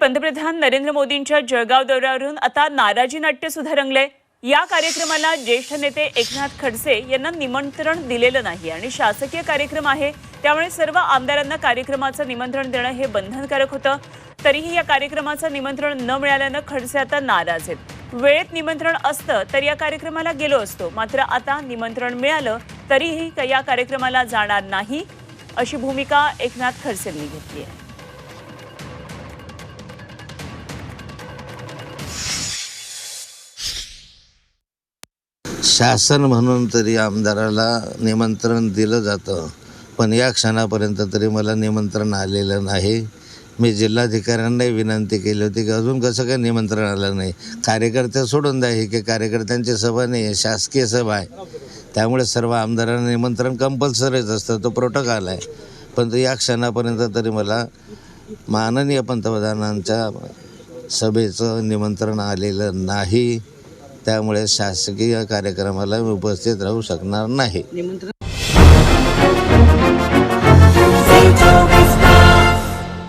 पंतप्रधान नरेंद्र मोदींच्या जळगाव दौऱ्यावरून आता नाराजी नाट्य सुद्धा रंगले या कार्यक्रमाला ज्येष्ठ नेते एकनाथ खडसे यांना निमंत्रण दिलेलं नाही आणि शासकीय कार्यक्रम आहे. त्यामुळे सर्व आमदारांना कार्यक्रमाचं निमंत्रण देणं हे बंधनकारक होतं. तरीही या कार्यक्रमाचं निमंत्रण न मिळाल्यानं खडसे आता नाराज आहेत. वेळेत निमंत्रण असतं तर या कार्यक्रमाला गेलो असतो. मात्र आता निमंत्रण मिळालं तरीही या कार्यक्रमाला जाणार नाही अशी भूमिका एकनाथ खडसेंनी घेतली आहे. शासन म्हणून तरी आमदाराला निमंत्रण दिलं जातं. पण या क्षणापर्यंत तरी मला निमंत्रण आलेलं नाही. मी जिल्हाधिकाऱ्यांनाही विनंती केली होती की अजून कसं काय निमंत्रण आलं नाही? कार्यकर्ते सोडून द्या हे की कार्यकर्त्यांची सभा नाही आहे शासकीय सभा आहे. त्यामुळे सर्व आमदारांना निमंत्रण कंपल्सरीच असतं तो प्रोटोकॉल आहे. पण या क्षणापर्यंत तरी मला माननीय पंतप्रधानांच्या सभेचं निमंत्रण आलेलं नाही. त्यामुळे शासकीय कार्यक्रमाला मी उपस्थित राहू शकणार नाही.